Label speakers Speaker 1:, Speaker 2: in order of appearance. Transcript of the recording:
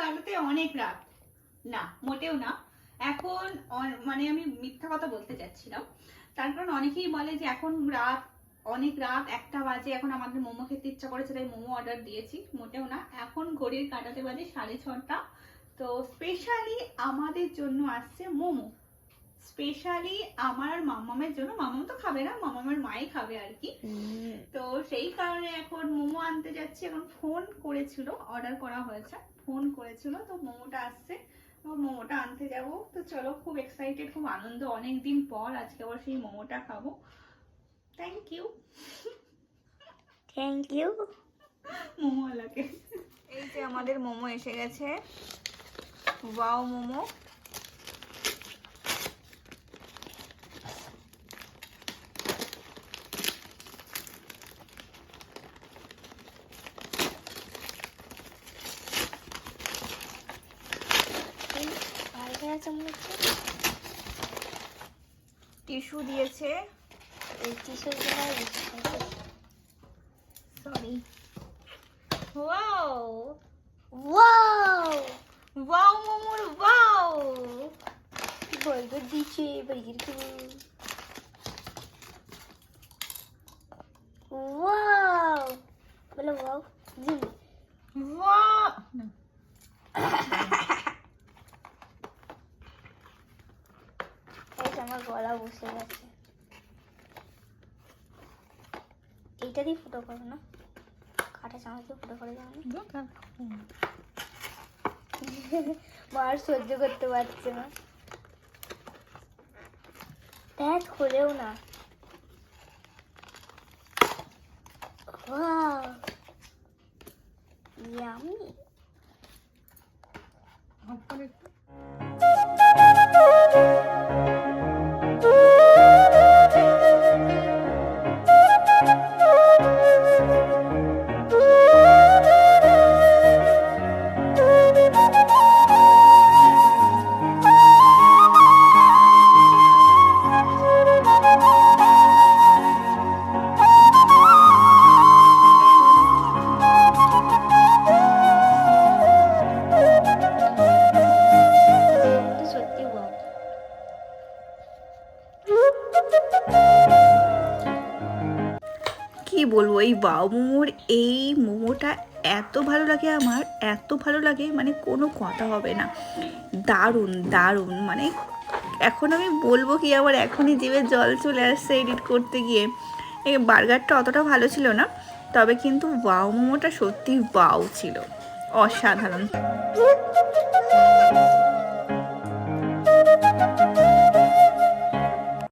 Speaker 1: কাটাতে অনেক রাত না, মোটেও না। এখন মানে আমি মিথ্যা কথা বলতে চাচ্ছিলাম। তার কারণ অনেকেই বলে যে এখন রাত, অনেক রাত, একটা বাজে, এখন আমাদের মোমো খেতে ইচ্ছা করেছে, তাই মোমো অর্ডার দিয়েছি, মোটেও না। এখন ঘড়ির কাটাতে বাজে সাড়ে ছটা। তো স্পেশালি আমাদের জন্য আসছে মোমো। স্পেশালি আমার আর মামামের জন্য মামাম তো খাবে না মামামের মাই খাবে আর কি। তো সেই কারণে এখন মোমো আনতে যাচ্ছি। এখন ফোন করেছিল অর্ডার করা হয়েছে ফোন করেছিল তো মোমোটা আসছে। তো মোমোটা আনতে যাব। তো চলো খুব এক্সাইটেড খুব আনন্দ। অনেক দিন পর আজকে আবার সেই মোমোটা খাব। থ্যাংক ইউ
Speaker 2: থ্যাংক ইউ
Speaker 1: মোমোওয়ালাকে এই যে আমাদের মোমো এসে গেছে। ওয়াও মোমো।
Speaker 2: আছে মনে হচ্ছে?
Speaker 1: টিস্যু দিয়েছে।
Speaker 2: এই টিসের জন্য
Speaker 1: সরি ওয়াও
Speaker 2: ওয়াও
Speaker 1: ওয়াও মোমোর ওয়াও
Speaker 2: বলবে দিচ্ছে বাড়ির কেউ ওয়াও বলো ওয়াও জিম
Speaker 1: ওয়াও
Speaker 2: এই যে আমার গলা বসে গেছে। এইটা দিয়ে ফুটো করো না। কাটা চামচ দিয়ে ফুটো করে যাও মার সহ্য করতে পারছে না। প্যাচ খোলেও না। Wow. Yummy. এটা
Speaker 1: বলব, এই বাউ মোমোর, এই মোমোটা এত ভালো লাগে আমার, এত ভালো লাগে মানে কোনো কথা হবে না। দারুণ দারুণ মানে এখন আমি বলব কি, আমার এখনই জিভে জল চলে আসছে এডিট করতে গিয়ে। এই বার্গারটা অতটা ভালো ছিল না, তবে কিন্তু বাউ মোমোটা সত্যি বাউ ছিল, অসাধারণ।